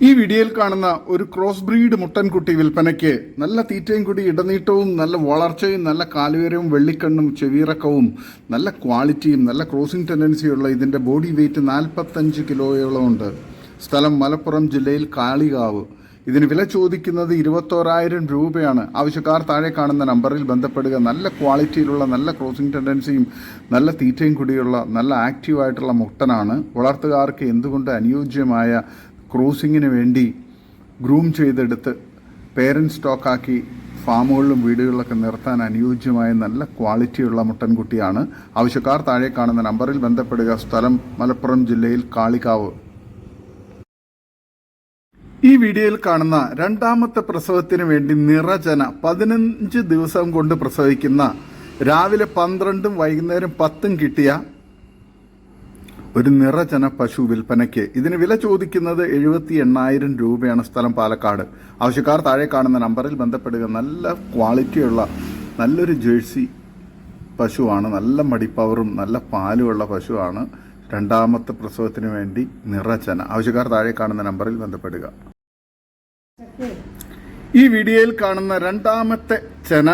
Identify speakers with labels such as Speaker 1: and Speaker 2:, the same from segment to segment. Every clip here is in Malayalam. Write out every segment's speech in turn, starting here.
Speaker 1: ഈ വീഡിയോയിൽ കാണുന്ന ഒരു ക്രോസ് ബ്രീഡ് മുട്ടൻകുട്ടി വിൽപ്പനയ്ക്ക് നല്ല തീറ്റയും കൂടി ഇടനീട്ടവും നല്ല വളർച്ചയും നല്ല കാലുയരവും വെള്ളിക്കണ്ണും ചെവിയിറക്കവും നല്ല ക്വാളിറ്റിയും നല്ല ക്രോസിംഗ് ടെൻഡൻസിയുള്ള ഇതിന്റെ ബോഡി വെയിറ്റ് നാൽപ്പത്തഞ്ച് കിലോയോളം ഉണ്ട് സ്ഥലം മലപ്പുറം ജില്ലയിൽ കാളികാവ്. ഇതിന് വില ചോദിക്കുന്നത് ഇരുപത്തോരായിരം രൂപയാണ്. ആവശ്യക്കാർ താഴെ കാണുന്ന നമ്പറിൽ ബന്ധപ്പെടുക. നല്ല ക്വാളിറ്റിയിലുള്ള നല്ല ക്രോസിംഗ് ടെൻഡൻസിയും നല്ല തീറ്റയും കൂടിയുള്ള നല്ല ആക്റ്റീവായിട്ടുള്ള മുട്ടനാണ്. വളർത്തുകാർക്ക് എന്തുകൊണ്ട് അനുയോജ്യമായ ക്രോസിങ്ങിന് വേണ്ടി ഗ്രൂം ചെയ്തെടുത്ത് പേരൻസ് സ്റ്റോക്കാക്കി ഫാമുകളിലും വീടുകളിലൊക്കെ നിർത്താൻ അനുയോജ്യമായ നല്ല ക്വാളിറ്റിയുള്ള മുട്ടൻകുട്ടിയാണ്. ആവശ്യക്കാർ താഴെ കാണുന്ന നമ്പറിൽ ബന്ധപ്പെടുക. സ്ഥലം മലപ്പുറം ജില്ലയിൽ കാളികാവ്. ഈ വീഡിയോയിൽ കാണുന്ന രണ്ടാമത്തെ പ്രസവത്തിന് വേണ്ടി നിറചന പതിനഞ്ച് ദിവസം കൊണ്ട് പ്രസവിക്കുന്ന രാവിലെ പന്ത്രണ്ടും വൈകുന്നേരം പത്തും കിട്ടിയ ഒരു നിറചന പശു വിൽപ്പനയ്ക്ക്. ഇതിന് വില ചോദിക്കുന്നത് എഴുപത്തി എണ്ണായിരം രൂപയാണ് സ്ഥലം പാലക്കാട്. ആവശ്യക്കാർ താഴെ കാണുന്ന നമ്പറിൽ ബന്ധപ്പെടുക. നല്ല ക്വാളിറ്റിയുള്ള നല്ലൊരു ജേഴ്സി പശുവാണ്. നല്ല മടിപ്പവറും നല്ല പാലുമുള്ള പശുവാണ്. രണ്ടാമത്തെ പ്രസവത്തിന് വേണ്ടി നിറചന ആവശ്യക്കാർ താഴെ കാണുന്ന നമ്പറിൽ ബന്ധപ്പെടുക. ഈ വീഡിയോയിൽ കാണുന്ന രണ്ടാമത്തെ ചന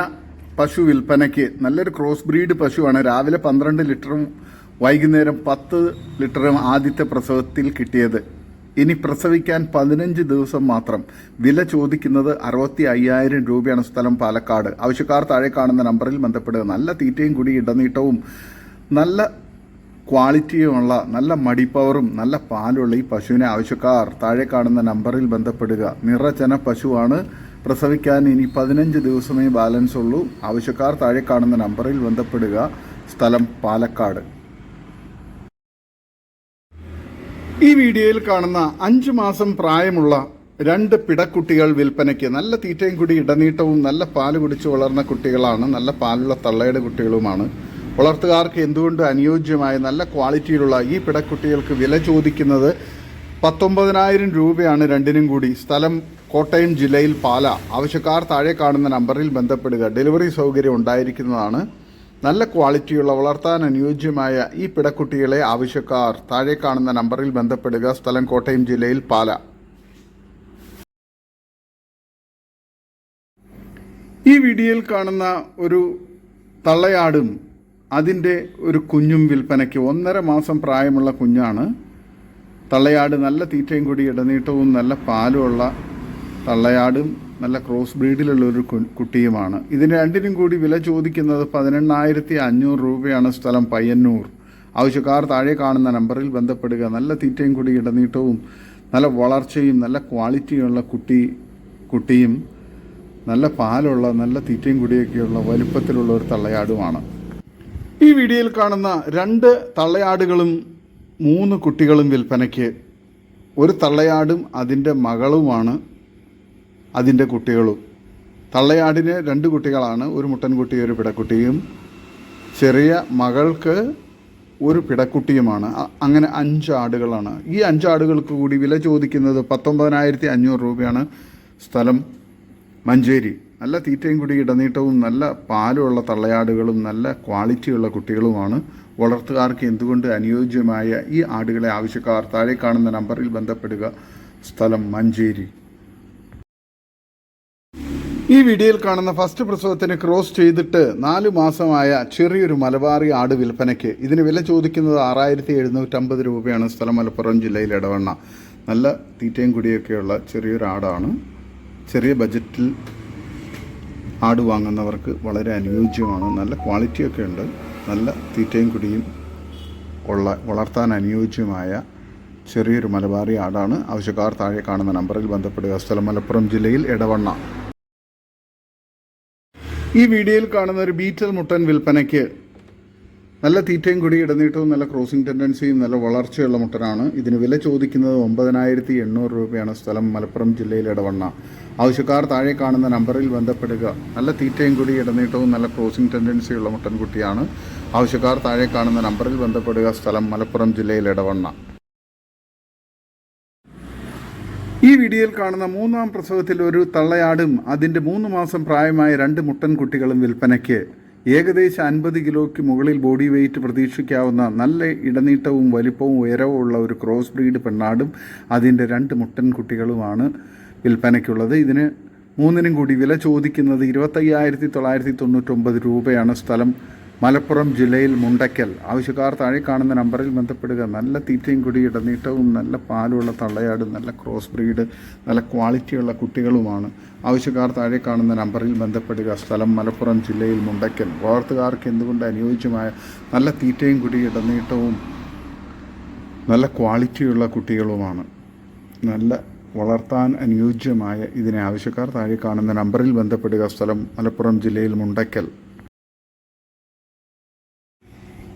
Speaker 1: പശു വിൽപ്പനയ്ക്ക് നല്ലൊരു ക്രോസ് ബ്രീഡ് പശുവാണ്. രാവിലെ പന്ത്രണ്ട് ലിറ്ററും വൈകുന്നേരം പത്ത് ലിറ്ററും ആദ്യത്തെ പ്രസവത്തിൽ കിട്ടിയത്. ഇനി പ്രസവിക്കാൻ പതിനഞ്ച് ദിവസം മാത്രം. വില ചോദിക്കുന്നത് അറുപത്തി അയ്യായിരം രൂപയാണ് സ്ഥലം പാലക്കാട്. ആവശ്യക്കാർ താഴെ കാണുന്ന നമ്പറിൽ ബന്ധപ്പെടുക. നല്ല തീറ്റയും കൂടി ഇടനീട്ടവും നല്ല ക്വാളിറ്റിയുമുള്ള നല്ല മടിപ്പവറും നല്ല പാലുള്ള ഈ പശുവിനെ ആവശ്യക്കാർ താഴെ കാണുന്ന നമ്പറിൽ ബന്ധപ്പെടുക. നിറചന പശുവാണ്. പ്രസവിക്കാൻ ഇനി പതിനഞ്ച് ദിവസമേ ബാലൻസ് ഉള്ളൂ ആവശ്യക്കാർ താഴെ കാണുന്ന നമ്പറിൽ ബന്ധപ്പെടുക. സ്ഥലം പാലക്കാട്. ഈ വീഡിയോയിൽ കാണുന്ന അഞ്ചു മാസം പ്രായമുള്ള രണ്ട് പിടക്കുട്ടികൾ വിൽപ്പനയ്ക്ക് നല്ല തീറ്റയും കൂടി ഇടനീട്ടവും നല്ല പാൽ കുടിച്ച് വളർന്ന കുട്ടികളാണ് നല്ല പാലുള്ള തള്ളയുടെ കുട്ടികളുമാണ്. വളർത്തുകാർക്ക് എന്തുകൊണ്ട് അനുയോജ്യമായ നല്ല ക്വാളിറ്റിയിലുള്ള ഈ പിടക്കുട്ടികൾക്ക് വില ചോദിക്കുന്നത് പത്തൊമ്പതിനായിരം രൂപയാണ് രണ്ടിനും കൂടി. സ്ഥലം കോട്ടയം ജില്ലയിൽ പാല. ആവശ്യക്കാർ താഴെ കാണുന്ന നമ്പറിൽ ബന്ധപ്പെടുക. ഡെലിവറി സൗകര്യം ഉണ്ടായിരിക്കുന്നതാണ്. നല്ല ക്വാളിറ്റിയുള്ള വളർത്താൻ അനുയോജ്യമായ ഈ പിടക്കുട്ടികളെ ആവശ്യക്കാർ താഴെ കാണുന്ന നമ്പറിൽ ബന്ധപ്പെടുക. സ്ഥലം കോട്ടയം ജില്ലയിൽ പാല. ഈ വീഡിയോയിൽ കാണുന്ന ഒരു തള്ളയാടും അതിന്റെ ഒരു കുഞ്ഞും വിൽപ്പനയ്ക്ക് ഒന്നര മാസം പ്രായമുള്ള കുഞ്ഞാണ്. തള്ളയാട് നല്ല തീറ്റയും കൂടി ഇടനീട്ടവും നല്ല പാലുമുള്ള തള്ളയാടും നല്ല ക്രോസ് ബ്രീഡിലുള്ള ഒരു കുട്ടിയുമാണ്. ഇതിന് രണ്ടിനും കൂടി വില ചോദിക്കുന്നത് പതിനെണ്ണായിരത്തി അഞ്ഞൂറ് രൂപയാണ് സ്ഥലം പയ്യന്നൂർ. ആവശ്യക്കാർ താഴെ കാണുന്ന നമ്പറിൽ ബന്ധപ്പെടുക. നല്ല തീറ്റയും കൂടി ഇടനീട്ടവും നല്ല വളർച്ചയും നല്ല ക്വാളിറ്റിയുള്ള കുട്ടി കുട്ടിയും നല്ല പാലുള്ള നല്ല തീറ്റയും കൂടിയൊക്കെയുള്ള വലുപ്പത്തിലുള്ള ഒരു തള്ളയാടുമാണ്. ഈ വീഡിയോയിൽ കാണുന്ന രണ്ട് തള്ളയാടുകളും മൂന്ന് കുട്ടികളും വിൽപ്പനയ്ക്ക്. ഒരു തള്ളയാടും അതിന്റെ മകളുമാണ്. അതിന്റെ കുട്ടികളും. തള്ളയാടിന് രണ്ട് കുട്ടികളാണ്. ഒരു മുട്ടൻകുട്ടി ഒരു പിടക്കുട്ടിയും. ചെറിയ മകൾക്ക് ഒരു പിടക്കുട്ടിയുമാണ്. അങ്ങനെ അഞ്ച് ആടുകളാണ്. ഈ അഞ്ച് ആടുകൾക്ക് കൂടി വില ചോദിക്കുന്നത് പത്തൊമ്പതിനായിരത്തി അഞ്ഞൂറ് രൂപയാണ് സ്ഥലം മഞ്ചേരി. നല്ല തീറ്റയും കൂടി ഇടനീട്ടവും നല്ല പാലുള്ള തള്ളയാടുകളും നല്ല ക്വാളിറ്റിയുള്ള കുട്ടികളുമാണ്. വളർത്തുകാർക്ക് എന്തുകൊണ്ട് അനുയോജ്യമായ ഈ ആടുകളെ ആവശ്യക്കാർ താഴെ കാണുന്ന നമ്പറിൽ ബന്ധപ്പെടുക? സ്ഥലം മഞ്ചേരി. ഈ വീഡിയോയിൽ കാണുന്ന ഫസ്റ്റ് പ്രസവത്തിന് ക്രോസ് ചെയ്തിട്ട് നാല് മാസമായ ചെറിയൊരു മലബാറി ആട് വിൽപ്പനയ്ക്ക് ഇതിന് വില ചോദിക്കുന്നത് ആറായിരത്തി എഴുന്നൂറ്റമ്പത് രൂപയാണ് സ്ഥലം മലപ്പുറം ജില്ലയിൽ ഇടവണ്ണ. നല്ല തീറ്റയും കുടിയൊക്കെയുള്ള ചെറിയൊരു ആടാണ്. ചെറിയ ബജറ്റിൽ ആട് വാങ്ങുന്നവർക്ക് വളരെ അനുയോജ്യമാണ്. നല്ല ക്വാളിറ്റിയൊക്കെ ഉണ്ട്. നല്ല തീറ്റയും കുടിയും ഉള്ള വളർത്താൻ അനുയോജ്യമായ ചെറിയൊരു മലബാറി ആടാണ്. ആവശ്യക്കാർ താഴെ കാണുന്ന നമ്പറിൽ ബന്ധപ്പെടുക. സ്ഥലം മലപ്പുറം ജില്ലയിൽ ഇടവണ്ണ. ഈ വീഡിയോയിൽ കാണുന്ന ഒരു ബീറ്റൽ മുട്ടൻ വിൽപ്പനയ്ക്ക് നല്ല തീറ്റയും കൂടി ഇടനീട്ടവും നല്ല ക്രോസിംഗ് ടെൻഡൻസിയും നല്ല വളർച്ചയുള്ള മുട്ടനാണ്. ഇതിന് വില ചോദിക്കുന്നത് ഒമ്പതിനായിരത്തി എണ്ണൂറ് രൂപയാണ്. സ്ഥലം മലപ്പുറം ജില്ലയിൽ ഇടവണ്ണ ആവശ്യക്കാർ താഴെ കാണുന്ന നമ്പറിൽ ബന്ധപ്പെടുക. നല്ല തീറ്റയും കൂടി ഇടനീട്ടവും നല്ല ക്രോസിംഗ് ടെൻഡൻസിയുള്ള മുട്ടൻകുട്ടിയാണ്. ആവശ്യക്കാർ താഴെ കാണുന്ന നമ്പറിൽ ബന്ധപ്പെടുക. സ്ഥലം മലപ്പുറം ജില്ലയിൽ ഇടവണ്ണ ഈ വീഡിയോയിൽ കാണുന്ന മൂന്നാം പ്രസവത്തിൽ ഒരു തള്ളയാടും അതിന്റെ മൂന്ന് മാസം പ്രായമായ രണ്ട് മുട്ടൻ കുട്ടികളും വിൽപ്പനയ്ക്ക്. ഏകദേശം അൻപത് കിലോയ്ക്ക് മുകളിൽ ബോഡി വെയിറ്റ് പ്രതീക്ഷിക്കാവുന്ന നല്ല ഇടനീട്ടവും വലിപ്പവും ഉയരവും ഉള്ള ഒരു ക്രോസ് ബ്രീഡ് പെണ്ണാടും അതിന്റെ രണ്ട് മുട്ടൻ കുട്ടികളുമാണ് വിൽപ്പനയ്ക്കുള്ളത്. ഇതിന് മൂന്നിനും കൂടി വില ചോദിക്കുന്നത് ഇരുപത്തയ്യായിരത്തി തൊള്ളായിരത്തി തൊണ്ണൂറ്റൊമ്പത് രൂപയാണ് സ്ഥലം. മലപ്പുറം ജില്ലയിൽ മുണ്ടയ്ക്കൽ. ആവശ്യക്കാർ താഴെ കാണുന്ന നമ്പറിൽ ബന്ധപ്പെടുക. നല്ല തീറ്റയും കുടി ഇടനീട്ടവും നല്ല പാലുള്ള തള്ളയാടും നല്ല ക്രോസ് ബ്രീഡ് നല്ല ക്വാളിറ്റിയുള്ള കുട്ടികളുമാണ്. ആവശ്യക്കാർ താഴെ കാണുന്ന നമ്പറിൽ ബന്ധപ്പെടുക. സ്ഥലം മലപ്പുറം ജില്ലയിൽ മുണ്ടയ്ക്കൽ. വളർത്തുകാർക്ക് എന്തുകൊണ്ട് അനുയോജ്യമായ നല്ല തീറ്റയും കുടി ഇടനീട്ടവും നല്ല ക്വാളിറ്റിയുള്ള കുട്ടികളുമാണ്? നല്ല വളർത്താൻ അനുയോജ്യമായ ഇതിനെ ആവശ്യക്കാർ താഴെ കാണുന്ന നമ്പറിൽ ബന്ധപ്പെടുക. സ്ഥലം മലപ്പുറം ജില്ലയിൽ മുണ്ടയ്ക്കൽ.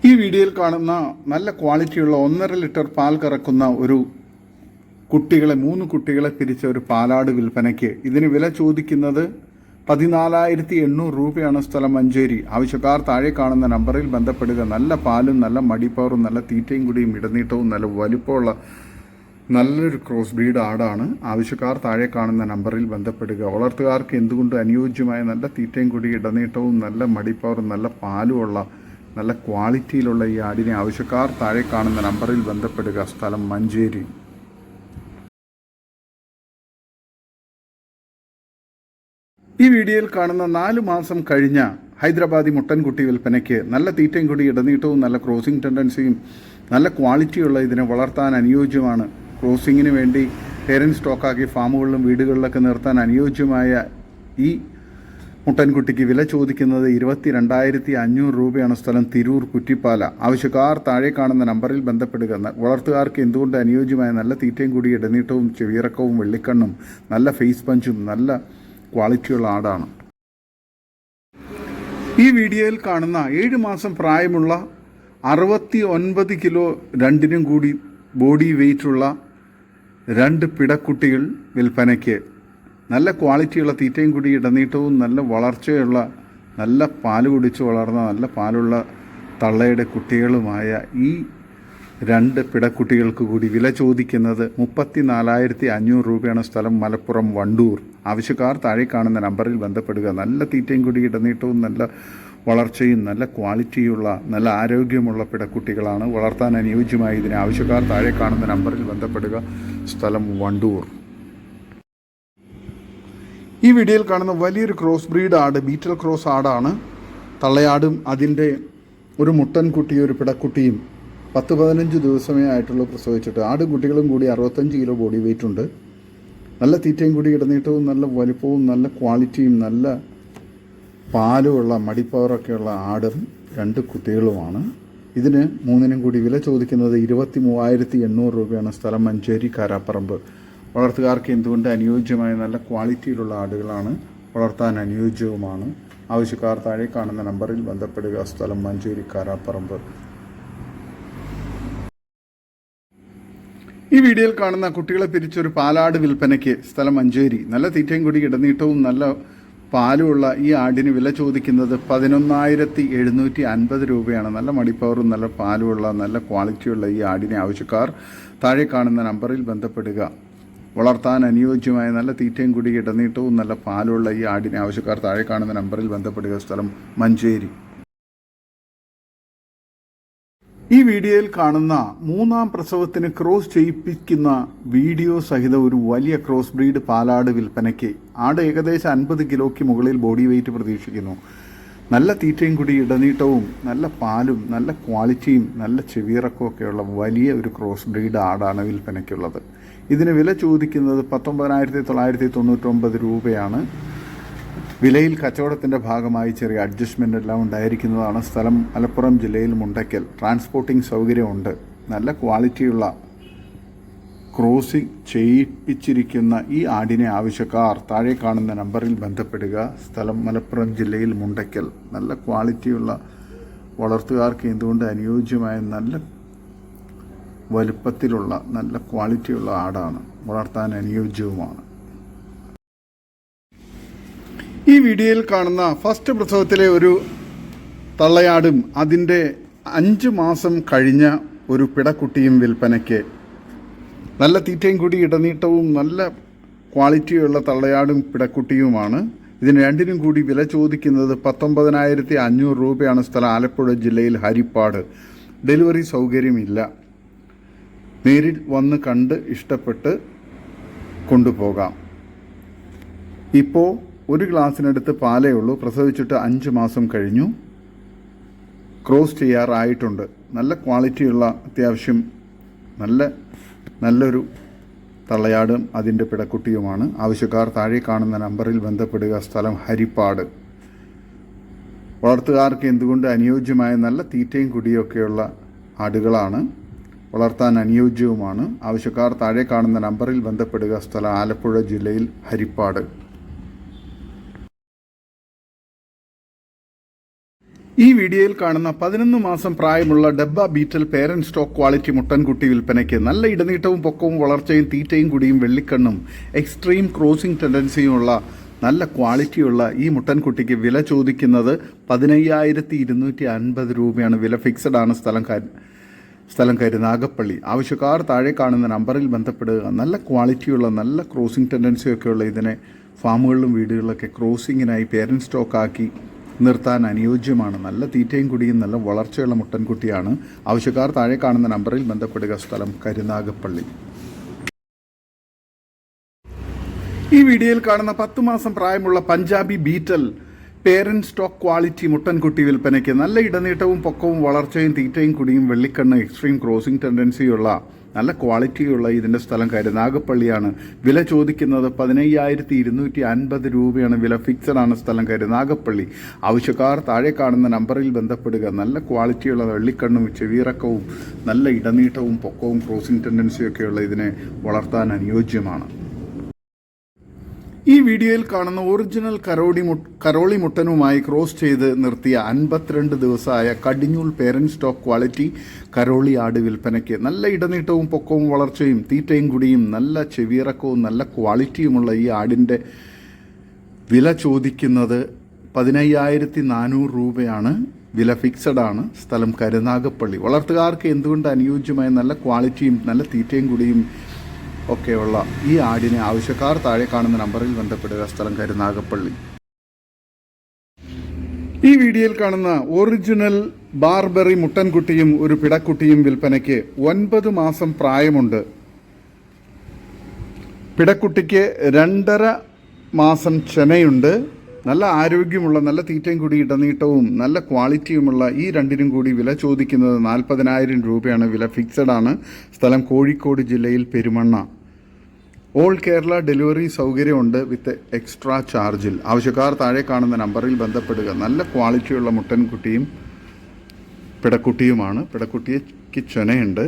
Speaker 1: ഈ വീഡിയോയിൽ കാണുന്ന നല്ല ക്വാളിറ്റിയുള്ള ഒന്നര ലിറ്റർ പാൽ കറക്കുന്ന ഒരു കുട്ടികളെ മൂന്ന് കുട്ടികളെ പിരിച്ച ഒരു പാലാട് വിൽപ്പനയ്ക്ക് ഇതിന് വില ചോദിക്കുന്നത് പതിനാലായിരത്തി എണ്ണൂറ് രൂപയാണ് സ്ഥലം മഞ്ചേരി. ആവശ്യക്കാർ താഴെ കാണുന്ന നമ്പറിൽ ബന്ധപ്പെടുക. നല്ല പാലും നല്ല മടിപ്പവറും നല്ല തീറ്റയും കൂടിയും ഇടനീട്ടവും നല്ല വലുപ്പമുള്ള നല്ലൊരു ക്രോസ് ബ്രീഡ് ആടാണ്. ആവശ്യക്കാർ താഴെ കാണുന്ന നമ്പറിൽ ബന്ധപ്പെടുക. വളർത്തുകാർക്ക് എന്തുകൊണ്ട് അനുയോജ്യമായ നല്ല തീറ്റയും കൂടി ഇടനീട്ടവും നല്ല മടിപ്പവറും നല്ല പാലുമുള്ള നല്ല ക്വാളിറ്റിയിലുള്ള ഈ ആടിനെ ആവശ്യക്കാർ താഴെ കാണുന്ന നമ്പറിൽ ബന്ധപ്പെടുക. സ്ഥലം മഞ്ചേരി. ഈ വീഡിയോയിൽ കാണുന്ന നാല് മാസം കഴിഞ്ഞ ഹൈദരാബാദി മുട്ടൻകുട്ടി വിൽപ്പനയ്ക്ക് നല്ല തീറ്റയും കൂടി ഇടനീട്ടവും നല്ല ക്രോസിംഗ് ടെൻഡൻസിയും നല്ല ക്വാളിറ്റിയുള്ള ഇതിനെ വളർത്താൻ അനുയോജ്യമാണ്. ക്രോസിങ്ങിന് വേണ്ടി പേരൻസ് സ്റ്റോക്കാക്കി ഫാമുകളിലും വീടുകളിലൊക്കെ നിർത്താൻ അനുയോജ്യമായ ഈ മുട്ടൻകുട്ടിക്ക് വില ചോദിക്കുന്നത് ഇരുപത്തി രണ്ടായിരത്തി അഞ്ഞൂറ് രൂപയാണ് സ്ഥലം തിരൂർ കുറ്റിപ്പാല. ആവശ്യക്കാർ താഴെ കാണുന്ന നമ്പറിൽ ബന്ധപ്പെടുക വളർത്തുകാർക്ക് എന്തുകൊണ്ട് അനുയോജ്യമായ നല്ല തീറ്റയും കൂടി ഇടനീട്ടവും ചെവിയിറക്കവും വെള്ളിക്കണ്ണും നല്ല ഫേസ് പഞ്ചും നല്ല ക്വാളിറ്റിയുള്ള ആടാണ്. ഈ വീഡിയോയിൽ കാണുന്ന ഏഴ് മാസം പ്രായമുള്ള അറുപത്തി ഒൻപത് കിലോ രണ്ടിനും കൂടി ബോഡി വെയിറ്റുള്ള രണ്ട് പിടക്കുട്ടികൾ വിൽപ്പനയ്ക്ക് നല്ല ക്വാളിറ്റിയുള്ള തീറ്റയും കൂടി ഇടനീട്ടവും നല്ല വളർച്ചയുള്ള നല്ല പാൽ കുടിച്ച് വളർന്ന നല്ല പാലുള്ള തള്ളയുടെ കുട്ടികളുമായ ഈ രണ്ട് പിടക്കുട്ടികൾക്ക് കൂടി വില ചോദിക്കുന്നത് മുപ്പത്തി നാലായിരത്തി അഞ്ഞൂറ് രൂപയാണ് സ്ഥലം മലപ്പുറം വണ്ടൂർ. ആവശ്യക്കാർ താഴെ കാണുന്ന നമ്പറിൽ ബന്ധപ്പെടുക. നല്ല തീറ്റയും കൂടി ഇടനീട്ടവും നല്ല വളർച്ചയും നല്ല ക്വാളിറ്റിയുള്ള നല്ല ആരോഗ്യമുള്ള പിടക്കുട്ടികളാണ് വളർത്താൻ അനുയോജ്യമായ ഇതിന് ആവശ്യക്കാർ താഴെ കാണുന്ന നമ്പറിൽ ബന്ധപ്പെടുക. സ്ഥലം വണ്ടൂർ. ഈ വീഡിയോയിൽ കാണുന്ന വലിയൊരു ക്രോസ് ബ്രീഡ് ആട് ബീറ്റൽ ക്രോസ് ആടാണ്. തള്ളയാടും അതിന്റെ ഒരു മുട്ടൻ മുട്ടൻകുട്ടിയും ഒരു പിടക്കുട്ടിയും പത്ത് പതിനഞ്ച് ദിവസമേ ആയിട്ടുള്ളൂ പ്രസവിച്ചിട്ട്. ആടും കുട്ടികളും കൂടി അറുപത്തഞ്ച് കിലോ ബോഡി വെയിറ്റ് ഉണ്ട്. നല്ല തീറ്റയും കൂടി ഇടനീട്ടവും നല്ല വലിപ്പവും നല്ല ക്വാളിറ്റിയും നല്ല പാലുമുള്ള മടിപ്പവറൊക്കെയുള്ള ആടും രണ്ട് കുട്ടികളുമാണ്. ഇതിന് മൂന്നിനും കൂടി വില ചോദിക്കുന്നത് ഇരുപത്തി മൂവായിരത്തി എണ്ണൂറ് രൂപയാണ് സ്ഥലം മഞ്ചേരി കാരാപ്പറമ്പ്. വളർത്തുകാർക്ക് എന്തുകൊണ്ട് അനുയോജ്യമായ നല്ല ക്വാളിറ്റിയിലുള്ള ആടുകളാണ് വളർത്താൻ അനുയോജ്യവുമാണ്? ആവശ്യക്കാർ താഴെ കാണുന്ന നമ്പറിൽ ബന്ധപ്പെടുക. സ്ഥലം മഞ്ചേരി കാരാപ്പറമ്പ്. ഈ വീഡിയോയിൽ കാണുന്ന കുട്ടികളെ പിരിച്ചൊരു പാലാട് വിൽപ്പനയ്ക്ക്. സ്ഥലം മഞ്ചേരി. നല്ല തീറ്റയും കൂടി ഇടനീട്ടവും നല്ല പാലുമുള്ള ഈ ആടിന് വില ചോദിക്കുന്നത് പതിനൊന്നായിരത്തി എഴുന്നൂറ്റി അൻപത് രൂപയാണ്. നല്ല മടിപ്പവറും നല്ല പാലുമുള്ള നല്ല ക്വാളിറ്റിയുള്ള ഈ ആടിനെ ആവശ്യക്കാർ താഴെ കാണുന്ന നമ്പറിൽ ബന്ധപ്പെടുക. വളർത്താൻ അനുയോജ്യമായ നല്ല തീറ്റയും കൂടി ഇടനീട്ടവും നല്ല പാലുള്ള ഈ ആടിനെ ആവശ്യക്കാർ താഴെ കാണുന്ന നമ്പറിൽ ബന്ധപ്പെടുക സ്ഥലം മഞ്ചേരി. ഈ വീഡിയോയിൽ കാണുന്ന മൂന്നാം പ്രസവത്തിന് ക്രോസ് ചെയ്യിപ്പിക്കുന്ന വീഡിയോ സഹിത ഒരു വലിയ ക്രോസ് ബ്രീഡ് പാലാട് വിൽപ്പനയ്ക്ക് ആട് ഏകദേശം അൻപത് കിലോയ്ക്ക് മുകളിൽ ബോഡി വെയിറ്റ് പ്രതീക്ഷിക്കുന്നു. നല്ല തീറ്റയും കൂടി ഇടനീട്ടവും നല്ല പാലും നല്ല ക്വാളിറ്റിയും നല്ല ചെവിയിറക്കവും ഒക്കെയുള്ള വലിയ ഒരു ക്രോസ് ബ്രീഡ് ആടാണ് വിൽപ്പനയ്ക്കുള്ളത്. ഇതിന് വില ചോദിക്കുന്നത് പത്തൊമ്പതിനായിരത്തി തൊള്ളായിരത്തി തൊണ്ണൂറ്റൊമ്പത് രൂപയാണ്. വിലയിൽ കച്ചവടത്തിന്റെ ഭാഗമായി ചെറിയ അഡ്ജസ്റ്റ്മെന്റ് എല്ലാം ഉണ്ടായിരിക്കുന്നതാണ്. സ്ഥലം മലപ്പുറം ജില്ലയിൽ മുണ്ടയ്ക്കൽ ട്രാൻസ്പോർട്ടിംഗ് സൗകര്യമുണ്ട്. നല്ല ക്വാളിറ്റിയുള്ള ക്രോസിംഗ് ചെയ്യിപ്പിച്ചിരിക്കുന്ന ഈ ആടിനെ ആവശ്യക്കാർ താഴെ കാണുന്ന നമ്പറിൽ ബന്ധപ്പെടുക. സ്ഥലം മലപ്പുറം ജില്ലയിൽ മുണ്ടയ്ക്കൽ നല്ല ക്വാളിറ്റിയുള്ള വളർത്തുകാർക്ക് എന്തുകൊണ്ട് അനുയോജ്യമായ നല്ല വലുപ്പത്തിലുള്ള നല്ല ക്വാളിറ്റിയുള്ള ആടാണ്. വളർത്താൻ അനുയോജ്യവുമാണ്. ഈ വീഡിയോയിൽ കാണുന്ന ഫസ്റ്റ് പ്രസവത്തിലെ ഒരു തള്ളയാടും അതിന്റെ അഞ്ച് മാസം കഴിഞ്ഞ ഒരു പിടക്കുട്ടിയും വിൽപ്പനയ്ക്ക് നല്ല തീറ്റയും കൂടി ഇടനീട്ടവും നല്ല ക്വാളിറ്റിയുള്ള തള്ളയാടും പിടക്കുട്ടിയുമാണ്. ഇതിന് രണ്ടിനും കൂടി വില ചോദിക്കുന്നത് പത്തൊമ്പതിനായിരത്തി അഞ്ഞൂറ് രൂപയാണ് സ്ഥലം ആലപ്പുഴ ജില്ലയിൽ ഹരിപ്പാട്. ഡെലിവറി സൗകര്യമില്ല. നേരിൽ വന്ന് കണ്ട് ഇഷ്ടപ്പെട്ട് കൊണ്ടുപോകാം. ഇപ്പോൾ ഒരു ഗ്ലാസ്സിനടുത്ത് പാലേ ഉള്ളൂ. പ്രസവിച്ചിട്ട് അഞ്ച് മാസം കഴിഞ്ഞു. ക്രോസ് ചെയ്യാറായിട്ടുണ്ട്. നല്ല ക്വാളിറ്റിയുള്ള അത്യാവശ്യം നല്ല നല്ലൊരു തള്ളയാടും അതിന്റെ പിടക്കുട്ടിയുമാണ്. ആവശ്യക്കാർ താഴെ കാണുന്ന നമ്പറിൽ ബന്ധപ്പെടുക. സ്ഥലം ഹരിപ്പാട്. വളർത്തുകാർക്ക് എന്തുകൊണ്ട് അനുയോജ്യമായ നല്ല തീറ്റയും കുടിയൊക്കെയുള്ള ആടുകളാണ്. വളർത്താൻ അനുയോജ്യവുമാണ്. ആവശ്യക്കാർ താഴെ കാണുന്ന നമ്പറിൽ ബന്ധപ്പെടുക. സ്ഥലം ആലപ്പുഴ ജില്ലയിൽ ഹരിപ്പാട്. ഈ വീഡിയോയിൽ കാണുന്ന പതിനൊന്ന് മാസം പ്രായമുള്ള ഡബ്ബ ബീറ്റൽ പേരന്റ് സ്റ്റോക്ക് ക്വാളിറ്റി മുട്ടൻകുട്ടി വിൽപ്പനയ്ക്ക് നല്ല ഇടനീട്ടവും പൊക്കവും വളർച്ചയും തീറ്റയും കുടിയും വെള്ളിക്കണ്ണും എക്സ്ട്രീം ക്രോസിംഗ് ടെൻഡൻസിയുമുള്ള നല്ല ക്വാളിറ്റിയുള്ള ഈ മുട്ടൻകുട്ടിക്ക് വില ചോദിക്കുന്നത് പതിനയ്യായിരത്തി ഇരുന്നൂറ്റി അൻപത് രൂപയാണ്. വില ഫിക്സഡ് ആണ് സ്ഥലം സ്ഥലം നാഗപ്പള്ളി. ആവശ്യക്കാർ താഴെ കാണുന്ന നമ്പറിൽ ബന്ധപ്പെടുക. നല്ല ക്വാളിറ്റിയുള്ള നല്ല ക്രോസിംഗ് ടെൻഡൻസിയൊക്കെയുള്ള ഇതിനെ ഫാമുകളിലും വീടുകളിലൊക്കെ ക്രോസിങ്ങിനായി പേരന്റ് സ്റ്റോക്കാക്കി നിർത്താൻ അനുയോജ്യമാണ്. നല്ല തീറ്റയും കുടിയും നല്ല വളർച്ചയുള്ള മുട്ടൻകുട്ടിയാണ്. ആവശ്യക്കാർ താഴെ കാണുന്ന നമ്പറിൽ ബന്ധപ്പെടുക. സ്ഥലം കരുനാഗപ്പള്ളി ഈ വീഡിയോയിൽ കാണുന്ന പത്ത് മാസം പ്രായമുള്ള Punjabi Beetal parent stock quality മുട്ടൻകുട്ടി വിൽപ്പനയ്ക്ക് നല്ല ഇടനീട്ടവും പൊക്കവും വളർച്ചയും തീറ്റയും കുടിയും വെള്ളിക്കണ്ണ് എക്സ്ട്രീം ക്രോസിംഗ് ടെൻഡൻസിയുള്ള നല്ല ക്വാളിറ്റിയുള്ള ഇതിന്റെ സ്ഥലം കരുനാഗപ്പള്ളിയാണ് വില ചോദിക്കുന്നത് പതിനയ്യായിരത്തി ഇരുന്നൂറ്റി അൻപത് രൂപയാണ്. വില ഫിക്സഡ് ആണ് സ്ഥലം കരുനാഗപ്പള്ളി ആവശ്യക്കാർ താഴെ കാണുന്ന നമ്പറിൽ ബന്ധപ്പെടുക. നല്ല ക്വാളിറ്റിയുള്ള വെള്ളിക്കണ്ണും ചെവിയിറക്കവും നല്ല ഇടനീട്ടവും പൊക്കവും ക്രോസിംഗ് ടെൻഡൻസിയൊക്കെയുള്ള ഇതിനെ വളർത്താൻ അനുയോജ്യമാണ്. ഈ വീഡിയോയിൽ കാണുന്ന ഒറിജിനൽ കരോടി കരോളി മുട്ടനുമായി ക്രോസ് ചെയ്ത് നിർത്തിയ അൻപത്തിരണ്ട് ദിവസമായ കടിഞ്ഞൂൽ പേരൻ സ്റ്റോക്ക് ക്വാളിറ്റി കരോളി ആട് വിൽപ്പനയ്ക്ക് നല്ല ഇടനീട്ടവും പൊക്കവും വളർച്ചയും തീറ്റയും കുടിയും നല്ല ചെവിയിറക്കവും നല്ല ക്വാളിറ്റിയുമുള്ള ഈ ആടിന്റെ വില ചോദിക്കുന്നത് പതിനയ്യായിരത്തി നാനൂറ് രൂപയാണ്. വില ഫിക്സഡ് ആണ്. സ്ഥലം കരുനാഗപ്പള്ളി. വളർത്തുകാർക്ക് എന്തുകൊണ്ട് അനുയോജ്യമായ നല്ല ക്വാളിറ്റിയും നല്ല തീറ്റയും കുടിയും ഒക്കെയുള്ള ഈ ആടിനെ ആവശ്യക്കാർ താഴെ കാണുന്ന നമ്പറിൽ ബന്ധപ്പെടുക. സ്ഥലം കരുനാഗപ്പള്ളി ഈ വീഡിയോയിൽ കാണുന്ന ഒറിജിനൽ ബാർബറി മുട്ടൻകുട്ടിയും ഒരു പിടക്കുട്ടിയും വിൽപ്പനയ്ക്ക് ഒൻപത് മാസം പ്രായമുണ്ട്. പിടക്കുട്ടിക്ക് രണ്ടര മാസം ചെനയുണ്ട്. നല്ല ആരോഗ്യമുള്ള നല്ല തീറ്റയും കൂടി ഇടനീട്ടവും നല്ല ക്വാളിറ്റിയുമുള്ള ഈ രണ്ടിനും കൂടി വില ചോദിക്കുന്നത് നാൽപ്പതിനായിരം രൂപയാണ്. വില ഫിക്സഡ് ആണ്. സ്ഥലം കോഴിക്കോട് ജില്ലയിൽ പെരുമണ്ണ. ഓൾ കേരള ഡെലിവറി സൗകര്യമുണ്ട് വിത്ത് എക്സ്ട്രാ ചാർജിൽ ആവശ്യക്കാർ താഴെ കാണുന്ന നമ്പറിൽ ബന്ധപ്പെടുക. നല്ല ക്വാളിറ്റിയുള്ള മുട്ടൻകുട്ടിയും പിടക്കുട്ടിയുമാണ്. പിടക്കുട്ടിക്ക് ചൊനയുണ്ട്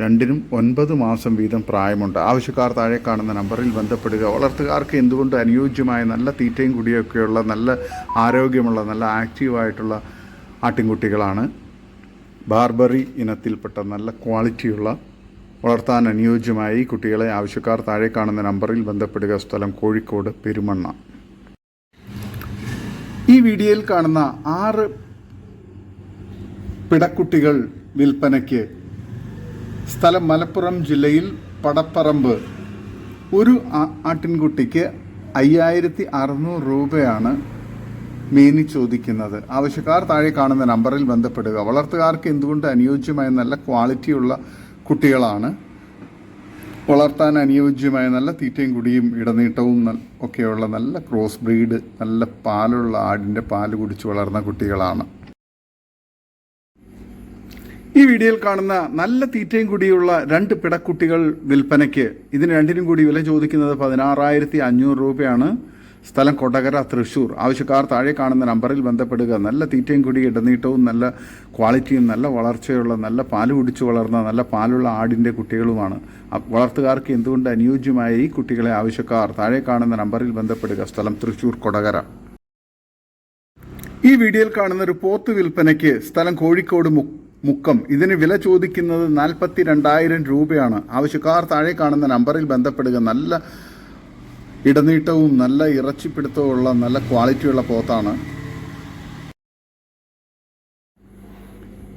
Speaker 1: രണ്ടിനും ഒൻപത് മാസം വീതം പ്രായമുണ്ട്. ആവശ്യക്കാർ താഴെ കാണുന്ന നമ്പറിൽ ബന്ധപ്പെടുക. വളർത്തുകാർക്ക് എന്തുകൊണ്ട് അനുയോജ്യമായ നല്ല തീറ്റയും കുടിയൊക്കെയുള്ള നല്ല ആരോഗ്യമുള്ള നല്ല ആക്റ്റീവായിട്ടുള്ള ആട്ടിൻകുട്ടികളാണ്? ബാർബറി ഇനത്തിൽപ്പെട്ട നല്ല ക്വാളിറ്റിയുള്ള വളർത്താൻ അനുയോജ്യമായ ഈ കുട്ടികളെ ആവശ്യക്കാർ താഴെ കാണുന്ന നമ്പറിൽ ബന്ധപ്പെടുക. സ്ഥലം കോഴിക്കോട് പെരുമണ്ണ. ഈ വീഡിയോയിൽ കാണുന്ന ആറ് പിടക്കുട്ടികൾ വിൽപ്പനയ്ക്ക് സ്ഥലം മലപ്പുറം ജില്ലയിൽ പടപ്പറമ്പ്. ഒരു ആട്ടിൻകുട്ടിക്ക് അയ്യായിരത്തി അറുന്നൂറ് രൂപയാണ് മേനി ചോദിക്കുന്നത്. ആവശ്യക്കാർ താഴെ കാണുന്ന നമ്പറിൽ ബന്ധപ്പെടുക. വളർത്തുകാർക്ക് എന്തുകൊണ്ട് അനുയോജ്യമായ നല്ല ക്വാളിറ്റിയുള്ള കുട്ടികളാണ്? വളർത്താൻ അനുയോജ്യമായ നല്ല തീറ്റയും കുടിയും ഇടനീട്ടവും ഒക്കെയുള്ള നല്ല ക്രോസ് ബ്രീഡ് നല്ല പാലുള്ള ആടിന്റെ പാൽ കുടിച്ച് വളർന്ന കുട്ടികളാണ്. ഈ വീഡിയോയിൽ കാണുന്ന നല്ല തീറ്റയും കൂടിയുള്ള രണ്ട് പിടക്കുട്ടികൾ വിൽപ്പനയ്ക്ക് ഇതിന് രണ്ടിനും കൂടി വില ചോദിക്കുന്നത് പതിനാറായിരത്തി അഞ്ഞൂറ് രൂപയാണ്. സ്ഥലം കൊടകര തൃശൂർ ആവശ്യക്കാർ താഴെ കാണുന്ന നമ്പറിൽ ബന്ധപ്പെടുക. നല്ല തീറ്റയും കൂടി ഇടനീട്ടവും നല്ല ക്വാളിറ്റിയും നല്ല വളർച്ചയുള്ള നല്ല പാൽ കുടിച്ചു വളർന്ന നല്ല പാലുള്ള ആടിന്റെ കുട്ടികളുമാണ്. വളർത്തുകാർക്ക് എന്തുകൊണ്ട് അനുയോജ്യമായ ഈ കുട്ടികളെ ആവശ്യക്കാർ താഴെ കാണുന്ന നമ്പറിൽ ബന്ധപ്പെടുക? സ്ഥലം തൃശൂർ കൊടകര. ഈ വീഡിയോയിൽ കാണുന്ന ഒരു പോത്ത് വിൽപ്പനയ്ക്ക് സ്ഥലം കോഴിക്കോട് മു- മുക്കം. ഇതിന് വില ചോദിക്കുന്നത് നാൽപ്പത്തി രണ്ടായിരം രൂപയാണ്. ആവശ്യക്കാർ താഴെ കാണുന്ന നമ്പറിൽ ബന്ധപ്പെടുക. നല്ല ഇടനീട്ടവും നല്ല ഇറച്ചിപ്പിടുത്തവും ഉള്ള നല്ല ക്വാളിറ്റിയുള്ള പോത്താണ്.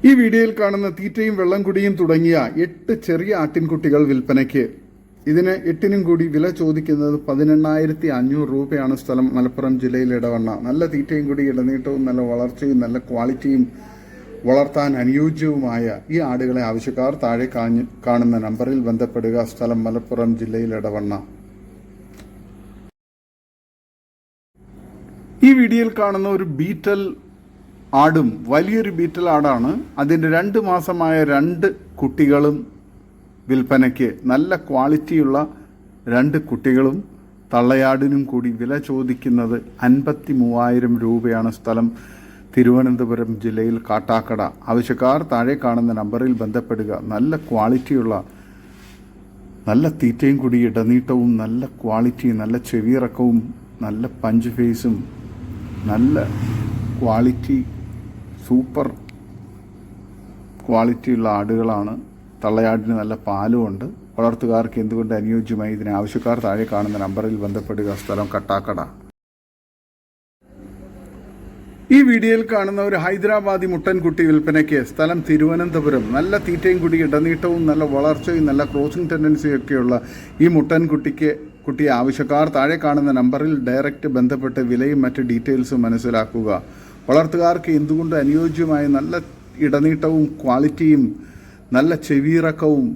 Speaker 1: ഈ വീഡിയോയിൽ കാണുന്ന തീറ്റയും വെള്ളം കുടിയും തുടങ്ങിയ എട്ട് ചെറിയ ആട്ടിൻകുട്ടികൾ വിൽപ്പനയ്ക്ക്. ഇതിന് എട്ടിനും കൂടി വില ചോദിക്കുന്നത് പതിനെണ്ണായിരത്തി അഞ്ഞൂറ് രൂപയാണ് സ്ഥലം മലപ്പുറം ജില്ലയിൽ ഇടവണ്ണ. നല്ല തീറ്റയും കൂടി ഇടനീട്ടവും നല്ല വളർച്ചയും നല്ല ക്വാളിറ്റിയും വളർത്താൻ അനുയോജ്യവുമായ ഈ ആടുകളെ ആവശ്യക്കാർ താഴെ കാണുന്ന നമ്പറിൽ ബന്ധപ്പെടുക. സ്ഥലം മലപ്പുറം ജില്ലയിൽ ഇടവണ്ണ ഈ വീഡിയോയിൽ കാണുന്ന ഒരു ബീറ്റൽ ആടും വലിയൊരു ബീറ്റൽ ആടാണ്. അതിന്റെ രണ്ട് മാസമായ രണ്ട് കുട്ടികളും വിൽപ്പനയ്ക്ക് നല്ല ക്വാളിറ്റിയുള്ള രണ്ട് കുട്ടികളും തള്ളയാടിനും കൂടി വില ചോദിക്കുന്നത് അൻപത്തി മൂവായിരം രൂപയാണ് സ്ഥലം. തിരുവനന്തപുരം ജില്ലയിൽ കാട്ടാക്കട. ആവശ്യക്കാർ താഴെ കാണുന്ന നമ്പറിൽ ബന്ധപ്പെടുക. നല്ല ക്വാളിറ്റിയുള്ള നല്ല തീറ്റയും കൂടി ഇടനീട്ടവും നല്ല ക്വാളിറ്റി നല്ല ചെവിയിറക്കവും നല്ല പഞ്ച് ഫേസും നല്ല ക്വാളിറ്റി സൂപ്പർ ക്വാളിറ്റിയുള്ള ആടുകളാണ്. തള്ളയാടിന് നല്ല പാലുമുണ്ട് വളർത്തുകാർക്ക് എന്തുകൊണ്ട് അനുയോജ്യമായി ഇതിന്? ആവശ്യക്കാർ താഴെ കാണുന്ന നമ്പറിൽ ബന്ധപ്പെടുക. സ്ഥലം കട്ടാക്കട. ഈ വീഡിയോയിൽ കാണുന്ന ഒരു ഹൈദരാബാദി മുട്ടൻകുട്ടി വിൽപ്പനയ്ക്ക് സ്ഥലം തിരുവനന്തപുരം. നല്ല തീറ്റയും കൂടി ഇടനീട്ടവും നല്ല വളർച്ചയും നല്ല ക്രോസിംഗ് ടെൻഡൻസിയും ഒക്കെയുള്ള ഈ മുട്ടൻകുട്ടിക്ക് കുട്ടിയെ ആവശ്യക്കാർ താഴെ കാണുന്ന നമ്പറിൽ ഡയറക്റ്റ് ബന്ധപ്പെട്ട് വിലയും മറ്റ് ഡീറ്റെയിൽസും മനസ്സിലാക്കുക. വളർത്തുകാർക്ക് എന്തുകൊണ്ട് അനുയോജ്യമായ നല്ല ഇടനീട്ടവും ക്വാളിറ്റിയും നല്ല ചെവിയിറക്കവും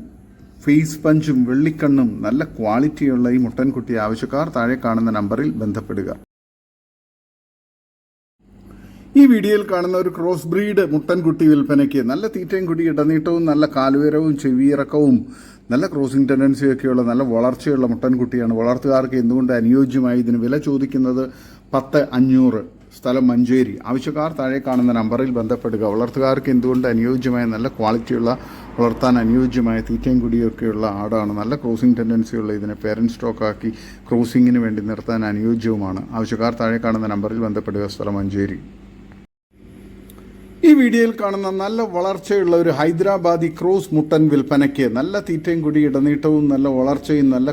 Speaker 1: ഫേസ് പഞ്ചും വെള്ളിക്കണ്ണും നല്ല ക്വാളിറ്റിയുള്ള ഈ മുട്ടൻകുട്ടിയെ ആവശ്യക്കാർ താഴെ കാണുന്ന നമ്പറിൽ ബന്ധപ്പെടുക. ഈ വീഡിയോയിൽ കാണുന്ന ഒരു ക്രോസ് ബ്രീഡ് മുട്ടൻകുട്ടി വിൽപ്പനയ്ക്ക് നല്ല തീറ്റയും കുടി ഇടനീട്ടവും നല്ല കാലുയരവും ചെവിയിറക്കവും നല്ല ക്രോസിംഗ് ടെൻഡൻസിയും ഒക്കെയുള്ള നല്ല വളർച്ചയുള്ള മുട്ടൻകുട്ടിയാണ്. വളർത്തുകാർക്ക് എന്തുകൊണ്ട് അനുയോജ്യമായി ഇതിന് വില ചോദിക്കുന്നത്? പത്ത് അഞ്ഞൂറ്. സ്ഥലം മഞ്ചേരി. ആവശ്യക്കാർ താഴെ കാണുന്ന നമ്പറിൽ ബന്ധപ്പെടുക. വളർത്തുകാർക്ക് എന്തുകൊണ്ട് അനുയോജ്യമായ നല്ല ക്വാളിറ്റിയുള്ള വളർത്താൻ അനുയോജ്യമായ തീറ്റയും കുടിയൊക്കെയുള്ള ആടാണ്. നല്ല ക്രോസിംഗ് ടെൻഡൻസിയുള്ള ഇതിനെ പേരന്റ് സ്റ്റോക്കാക്കി ക്രോസിങ്ങിന് വേണ്ടി നിർത്താൻ അനുയോജ്യവുമാണ്. ആവശ്യക്കാർ താഴെ കാണുന്ന നമ്പറിൽ ബന്ധപ്പെടുക. സ്ഥലം മഞ്ചേരി. ഈ വീഡിയോയിൽ കാണുന്ന നല്ല വളർച്ചയുള്ള ഒരു ഹൈദരാബാദി ക്രോസ് മുട്ടൻ വിൽപ്പനയ്ക്ക് നല്ല തീറ്റയും കൂടി ഇടനീട്ടവും നല്ല വളർച്ചയും നല്ല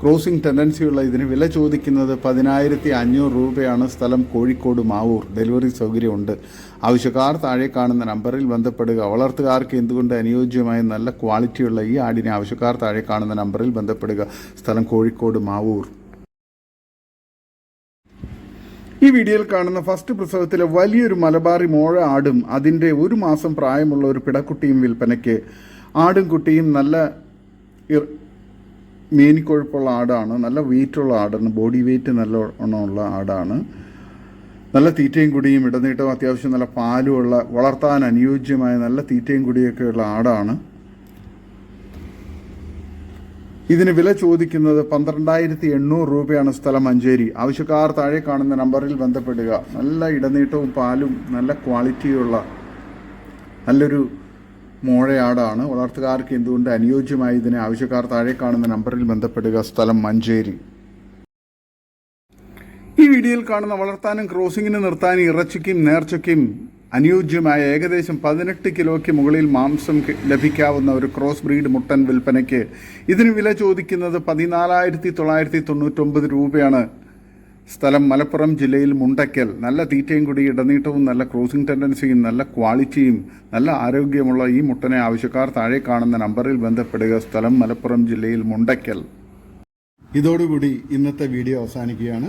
Speaker 1: ക്രോസിംഗ് ടെൻഡൻസിയുള്ള ഇതിന് വില ചോദിക്കുന്നത് പതിനായിരത്തി അഞ്ഞൂറ് രൂപയാണ്. സ്ഥലം കോഴിക്കോട് മാവൂർ. ഡെലിവറി സൗകര്യമുണ്ട്. ആവശ്യക്കാർ താഴെ കാണുന്ന നമ്പറിൽ ബന്ധപ്പെടുക. വളർത്തുകാർക്ക് എന്തുകൊണ്ട് അനുയോജ്യമായ നല്ല ക്വാളിറ്റിയുള്ള ഈ ആടിനെ ആവശ്യക്കാർ താഴെ കാണുന്ന നമ്പറിൽ ബന്ധപ്പെടുക. സ്ഥലം കോഴിക്കോട് മാവൂർ. ഈ വീഡിയോയിൽ കാണുന്ന ഫസ്റ്റ് പ്രസവത്തിലെ വലിയൊരു മലബാറി മോഴ ആടും അതിന്റെ ഒരു മാസം പ്രായമുള്ള ഒരു പിടക്കുട്ടിയും വിൽപ്പനയ്ക്ക് ആടും കുട്ടിയും നല്ല മേനിക്കൊഴുപ്പുള്ള ആടാണ് നല്ല വെയിറ്റുള്ള ആടാണ് ബോഡി വെയിറ്റ് നല്ല ഉള്ള ആടാണ്. നല്ല തീറ്റയും കുടിയും ഇടനീട്ടവും അത്യാവശ്യം നല്ല പാലുമുള്ള വളർത്താൻ അനുയോജ്യമായ നല്ല തീറ്റയും കുടിയൊക്കെയുള്ള ആടാണ്. ഇതിന് വില ചോദിക്കുന്നത് പന്ത്രണ്ടായിരത്തി എണ്ണൂറ് രൂപയാണ് സ്ഥലം മഞ്ചേരി. ആവശ്യക്കാർ താഴെ കാണുന്ന നമ്പറിൽ ബന്ധപ്പെടുക. നല്ല ഇടനീട്ടവും പാലും നല്ല ക്വാളിറ്റിയുള്ള നല്ലൊരു മോഴയാടാണ്. വളർത്തുകാർക്ക് എന്തുകൊണ്ട് അനുയോജ്യമായി ഇതിനെ ആവശ്യക്കാർ താഴെ കാണുന്ന നമ്പറിൽ ബന്ധപ്പെടുക സ്ഥലം മഞ്ചേരി. ഈ വീഡിയോയിൽ കാണുന്ന വളർത്താനും ക്രോസിങ്ങിന് നിർത്താനും ഇറച്ചിക്കും നേർച്ചയ്ക്കും അനുയോജ്യമായ ഏകദേശം പതിനെട്ട് കിലോയ്ക്ക് മുകളിൽ മാംസം ലഭിക്കാവുന്ന ഒരു ക്രോസ് ബ്രീഡ് മുട്ടൻ വിൽപ്പനയ്ക്ക് ഇതിന് വില ചോദിക്കുന്നത് പതിനാലായിരത്തി തൊള്ളായിരത്തി തൊണ്ണൂറ്റൊമ്പത് രൂപയാണ്. സ്ഥലം മലപ്പുറം ജില്ലയിൽ മുണ്ടയ്ക്കൽ നല്ല തീറ്റയും കൂടി ഇടനീട്ടവും നല്ല ക്രോസിംഗ് ടെൻഡൻസിയും നല്ല ക്വാളിറ്റിയും നല്ല ആരോഗ്യമുള്ള ഈ മുട്ടനെ ആവശ്യക്കാർ താഴെ കാണുന്ന നമ്പറിൽ ബന്ധപ്പെടുക. സ്ഥലം മലപ്പുറം ജില്ലയിൽ മുണ്ടയ്ക്കൽ ഇതോടുകൂടി ഇന്നത്തെ വീഡിയോ അവസാനിക്കുകയാണ്.